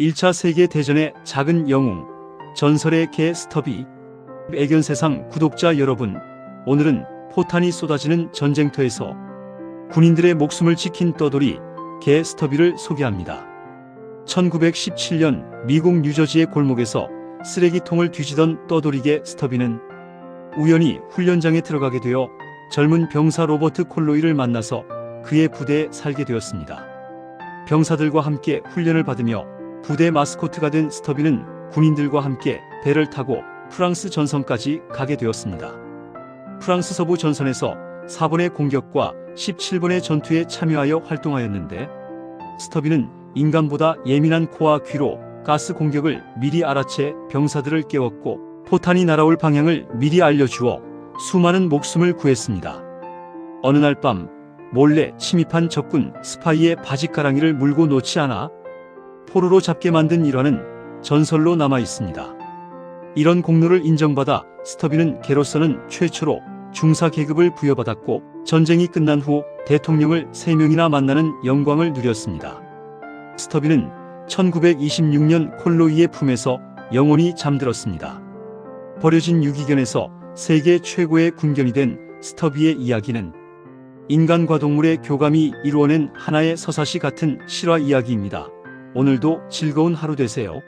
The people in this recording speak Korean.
1차 세계대전의 작은 영웅, 전설의 개 스터비, 애견세상 구독자 여러분, 오늘은 포탄이 쏟아지는 전쟁터에서 군인들의 목숨을 지킨 떠돌이 개 스터비를 소개합니다. 1917년 미국 뉴저지의 골목에서 쓰레기통을 뒤지던 떠돌이개 스터비는 우연히 훈련장에 들어가게 되어 젊은 병사 로버트 콜로이를 만나서 그의 부대에 살게 되었습니다. 병사들과 함께 훈련을 받으며 부대 마스코트가 된 스터비는 군인들과 함께 배를 타고 프랑스 전선까지 가게 되었습니다. 프랑스 서부 전선에서 4번의 공격과 17번의 전투에 참여하여 활동하였는데 스터비는 인간보다 예민한 코와 귀로 가스 공격을 미리 알아채 병사들을 깨웠고 포탄이 날아올 방향을 미리 알려주어 수많은 목숨을 구했습니다. 어느 날 밤 몰래 침입한 적군 스파이의 바지가랑이를 물고 놓지 않아 포로로 잡게 만든 일화는 전설로 남아 있습니다. 이런 공로를 인정받아 스터비는 개로서는 최초로 중사 계급을 부여받았고 전쟁이 끝난 후 대통령을 3명이나 만나는 영광을 누렸습니다. 스터비는 1926년 콜로이의 품에서 영원히 잠들었습니다. 버려진 유기견에서 세계 최고의 군견이 된 스터비의 이야기는 인간과 동물의 교감이 이루어낸 하나의 서사시 같은 실화 이야기입니다. 오늘도 즐거운 하루 되세요.